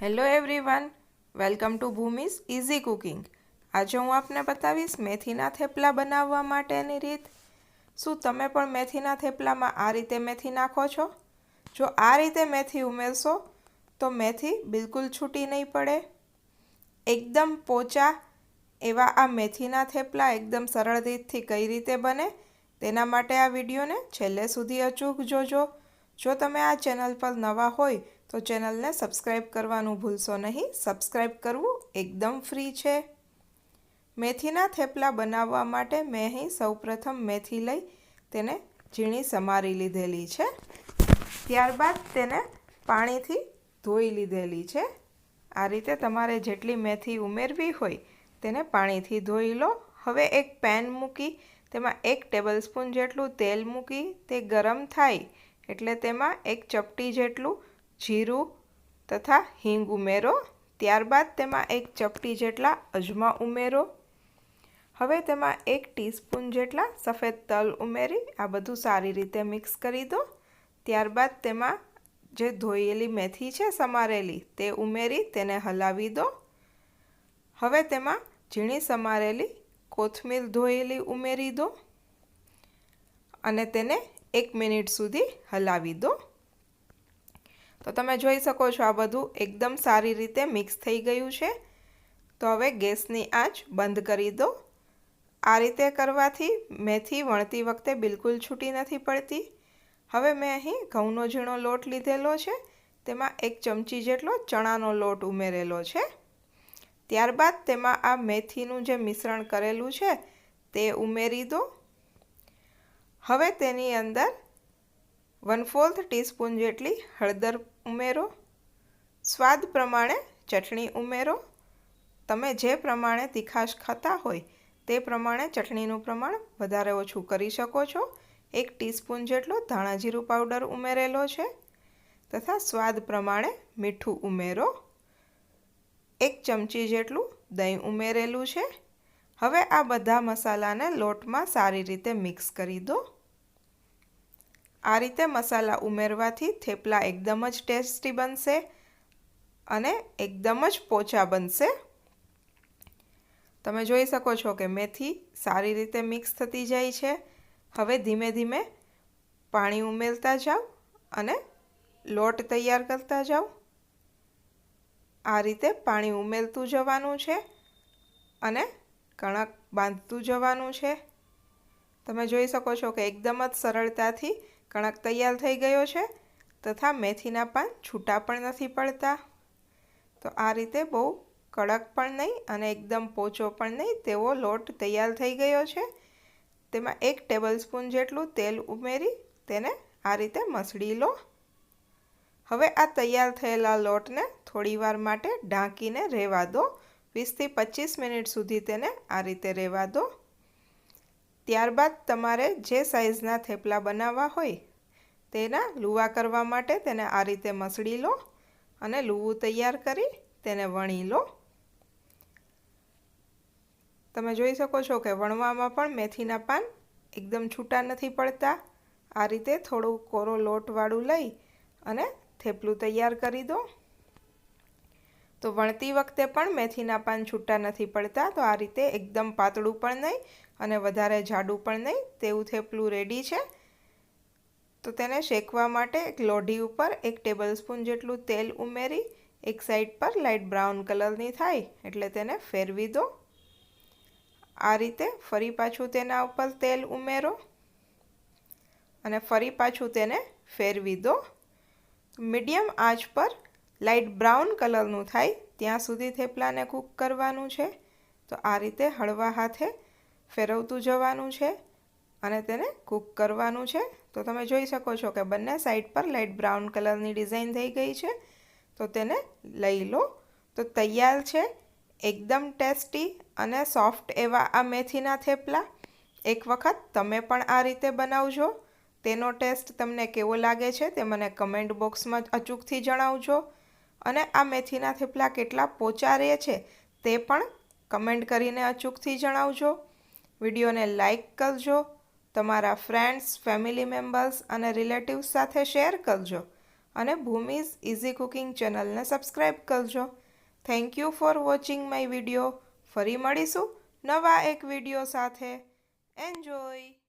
Hello everyone, welcome to Bhoomi's easy cooking. આજે હું આપને બતાવીશ મેથીના થેપલા બનાવવા માટેની રીત. શું તમે પણ મેથીના થેપલામાં આ રીતે મેથી નાખો છો? જો આ રીતે મેથી ઉમેરશો, તો મેથી બિલકુલ છૂટી નહીં પડે. એકદમ પોચા એવા આ મેથીના થેપલા એકદમ સરળ રીતથી કઈ રીતે બને, તેના માટે આ વિડીયોને છેલ્લે સુધી અચૂક જોજો. જો તમે આ ચેનલ પર નવા હોય તો ચેનલને સબસ્ક્રાઈબ કરવાનું ભૂલશો નહીં. સબસ્ક્રાઈબ કરવું એકદમ ફ્રી છે. મેથીના થેપલા બનાવવા માટે મેં અહીં સૌપ્રથમ મેથી લઈ તેને ઝીણી સમારી લીધેલી છે. ત્યારબાદ તેને પાણીથી ધોઈ લીધેલી છે. આ રીતે તમારે જેટલી મેથી ઉમેરવી હોય તેને પાણીથી ધોઈ લો. હવે એક પેન મૂકી, તેમાં એક ટેબલ સ્પૂન જેટલું તેલ મૂકી, તે ગરમ થાય એટલે તેમાં એક ચપટી જેટલું જીરું તથા હિંગ ઉમેરો. ત્યારબાદ તેમાં એક ચપટી જેટલા અજમા ઉમેરો. હવે તેમાં એક ટીસ્પૂન જેટલા સફેદ તલ ઉમેરી, આ બધું સારી રીતે મિક્સ કરી દો. ત્યારબાદ તેમાં જે ધોયેલી મેથી છે સમારેલી, તે ઉમેરી તેને હલાવી દો. હવે તેમાં ઝીણી સમારેલી કોથમીર ધોયેલી ઉમેરી દો અને તેને એક મિનિટ સુધી હલાવી દો. તો તમે જોઈ શકો છો આ બધું એકદમ સારી રીતે મિક્સ થઈ ગયું છે. તો હવે ગેસની આંચ બંધ કરી દો. આ રીતે કરવાથી મેથી વણતી વખતે બિલકુલ છૂટી નથી પડતી. હવે મેં અહીં ઘઉંનો ઝીણો લોટ લીધેલો છે. તેમાં એક ચમચી જેટલો ચણાનો લોટ ઉમેરેલો છે. ત્યારબાદ તેમાં આ મેથીનું જે મિશ્રણ કરેલું છે તે ઉમેરી દો. હવે તેની અંદર વન ફોર્થ ટીસ્પૂન જેટલી હળદર ઉમેરો. સ્વાદ પ્રમાણે ચટણી ઉમેરો. તમે જે પ્રમાણે તીખાશ ખાતા હોય તે પ્રમાણે ચટણીનું પ્રમાણ વધારે ઓછું કરી શકો છો. એક ટીસ્પૂન જેટલો ધાણાજીરું પાવડર ઉમેરેલો છે તથા સ્વાદ પ્રમાણે મીઠું ઉમેરો. એક ચમચી જેટલું દહીં ઉમેરેલું છે. હવે આ બધા મસાલાને લોટમાં સારી રીતે મિક્સ કરી દો. આ રીતે મસાલા ઉમેરવાથી થેપલા એકદમ જ ટેસ્ટી બનશે અને એકદમ જ પોચા બનશે. તમે જોઈ શકો છો કે મેથી સારી રીતે મિક્સ થતી જાય છે. હવે ધીમે ધીમે પાણી ઉમેરતા જાઓ અને લોટ તૈયાર કરતા જાઓ. આ રીતે પાણી ઉમેરતું જવાનું છે અને કણક બાંધતું જવાનું છે. તમે જોઈ શકો છો કે એકદમ જ સરળતાથી કણક તૈયાર થઈ ગયો છે તથા મેથીના પાન છૂટા પણ નથી પડતા. તો આ રીતે બહુ કડક પણ નહીં અને એકદમ પોચો પણ નહીં તેવો લોટ તૈયાર થઈ ગયો છે. તેમાં એક ટેબલ સ્પૂન જેટલું તેલ ઉમેરી તેને આ રીતે મસળી લો. હવે આ તૈયાર થયેલા લોટને થોડીવાર માટે ઢાંકીને રહેવા દો. વીસથી પચીસ મિનિટ સુધી તેને આ રીતે રહેવા દો. ત્યારબાદ તમારે જે સાઇઝના થેપલા બનાવવા હોય તેના લુવા કરવા માટે તેને આ રીતે મસળી લો અને લુવું તૈયાર કરી તેને વણી લો. તમે જોઈ શકો છો કે વણવામાં પણ મેથીના પાન એકદમ છૂટા નથી પડતા. આ રીતે થોડું કોરો લોટવાળું લઈ અને થેપલું તૈયાર કરી દો. તો વણતી વખતે પણ મેથીના પાન છૂટા નથી પડતા, તો આ રીતે એકદમ પાતળું પણ નહીં અને વધારે જાડું પણ નહીં, તેવું થેપલું રેડી છે. તો તેને શેકવા માટે એક લોઢી ઉપર એક ટેબલ સ્પૂન જેટલું તેલ ઉમેરી, એક સાઈડ પર લાઇટ બ્રાઉન કલરની થાય, એટલે તેને ફેરવી દો. આ રીતે ફરી પાછું તેના ઉપર તેલ ઉમેરો અને ફરી પાછું તેને ફેરવી દો. મીડિયમ આંચ પર લાઇટ બ્રાઉન કલરનું થાય, ત્યાં સુધી થેપલાને કૂક કરવાનું છે. તો આ રીતે હળવા હાથે ફેરવતું જવાનું છે અને તેને કૂક કરવાનું છે. તો તમે જોઈ શકો છો કે બંને સાઈડ પર લાઇટ બ્રાઉન કલરની ડિઝાઇન થઈ ગઈ છે. તો તેને લઈ લો. તો તૈયાર છે. એકદમ ટેસ્ટી અને સોફ્ટ એવા આ મેથીના થેપલા. એક વખત તમે પણ આ રીતે બનાવજો. તેનો ટેસ્ટ તમને કેવો લાગે છે તે મને કમેન્ટ બોક્સમાં અચૂકથી જણાવજો. અને આ મેથીના થેપલા કેટલા પોચા રહે છે તે પણ કમેન્ટ કરીને અચૂકથી જણાવજો. વિડીયોને લાઈક કરજો, તમારા ફ્રેન્ડ્સ, ફેમિલી મેમ્બર્સ અને રિલેટિવ્સ સાથે શેર કરજો અને ભૂમિઝ ઇઝી કુકિંગ ચેનલને સબસ્ક્રાઈબ કરજો. Thank you for watching my video. ફરી મળીશું નવા એક વીડિયો સાથે. એન્જોય!